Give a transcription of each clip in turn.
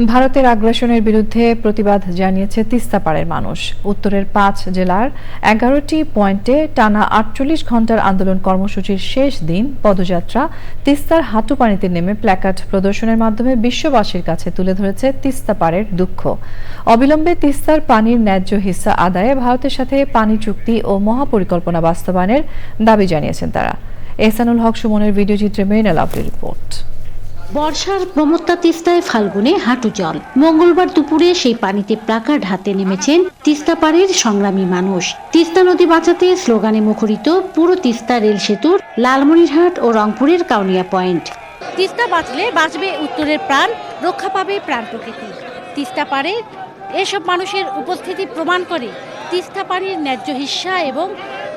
ভারতের আগ্রাসনের বিরুদ্ধে প্রতিবাদ জানিয়েছে তিস্তাপাড়ের মানুষ। উত্তরের পাঁচ জেলার এগারোটি পয়েন্টে টানা আটচল্লিশ ঘণ্টার আন্দোলন কর্মসূচির শেষ দিন পদযাত্রা তিস্তার হাঁটু পানিতে নেমে প্ল্যাকার্ড প্রদর্শনের মাধ্যমে বিশ্ববাসীর কাছে তুলে ধরেছে তিস্তাপাড়ের দুঃখ। অবিলম্বে তিস্তার পানির ন্যায্য হিস্সা আদায়ে ভারতের সাথে পানি চুক্তি ও মহাপরিকল্পনা বাস্তবায়নের দাবি জানিয়েছেন তারা। এহসানুল হক সুমনের ভিডিও চিত্রে মেরিনা লাভলি রিপোর্ট। বর্ষার প্রমত্তা তিস্তায় ফাল্গুনে হাঁটু জল। মঙ্গলবার দুপুরে সেই পানিতে প্লাকার্ড হাতে নেমেছেন তিস্তাপাড়ের সংগ্রামী মানুষ। তিস্তা নদী বাঁচাতে স্লোগানে মুখরিত পুরো তিস্তা রেল সেতুর লালমনিরহাট ও রংপুরের কাউনিয়া পয়েন্ট। তিস্তা বাঁচলে বাঁচবে উত্তরের প্রাণ, রক্ষা পাবে প্রাণ প্রকৃতি। তিস্তা পাড়ে এসব মানুষের উপস্থিতি প্রমাণ করে তিস্তা পানির ন্যায্য হিস্সা এবং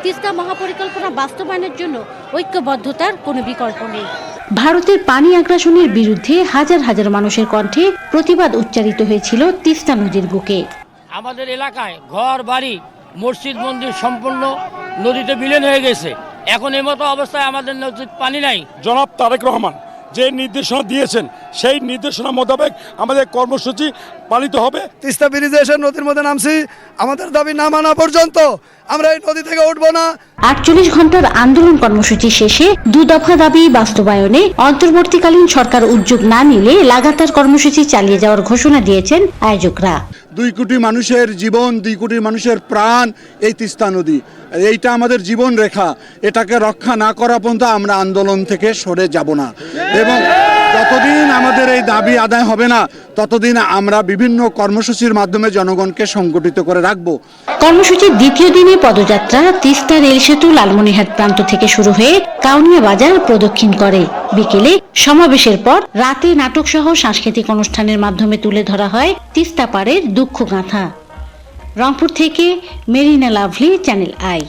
তিস্তা মহাপরিকল্পনা বাস্তবায়নের জন্য ঐক্যবদ্ধতার কোনো বিকল্প নেই। ভারতের পানি আগ্রাসনের বিরুদ্ধে হাজার হাজার মানুষের কণ্ঠে প্রতিবাদ উচ্চারিত হয়েছিল তিস্তা নদীর বুকে। আমাদের এলাকায় ঘর বাড়ি মসজিদ মন্দির সম্পূর্ণ নদীতে বিলীন হয়ে গেছে। এখন এমতো অবস্থায় আমাদের নদীর পানি নাই। জনাব তারেক রহমান যে নির্দেশনা দিয়েছেন সেই নির্দেশনা মোতাবেক আমাদের কর্মসূচি পালিত হবে। তিস্তা ব্রিজে এসে নদীর মধ্যে নামছি আমাদের দাবি না মানা পর্যন্ত আমরা এই নদী থেকে উঠবো না। আটচল্লিশ ঘণ্টার আন্দোলন কর্মসূচি শেষে দু দফা দাবি বাস্তবায়নে অন্তর্বর্তীকালীন সরকার উদ্যোগ না নিলে লাগাতার কর্মসূচি চালিয়ে যাওয়ার ঘোষণা দিয়েছেন আয়োজকরা। দুই কোটি মানুষের জীবন, দুই কোটি মানুষের প্রাণ এই তিস্তা নদী। এইটা আমাদের জীবন রেখা। এটাকে রক্ষা না করা পর্যন্ত আমরা আন্দোলন থেকে সরে যাব না। এবং যতদিন আমাদের এই দাবি আদায় হবে না, ততদিন আমরা বিভিন্ন কর্মসূচির মাধ্যমে জনগণকে সংগঠিত করে রাখব। কর্মসূচির দ্বিতীয় দিনে পদযাত্রা তিস্তা রেল সেতু লালমনিরহাট প্রান্ত থেকে শুরু হয়ে কাউনিয়া বাজার প্রদক্ষিণ করে। বিকেলে সমাবেশের পর রাতে নাটক সহ সাংস্কৃতিক অনুষ্ঠানের মাধ্যমে তুলে ধরা হয় তিস্তা পাড়ের দুঃখ গাঁথা। রংপুর থেকে মেরিনা লাভলি, চ্যানেল আই।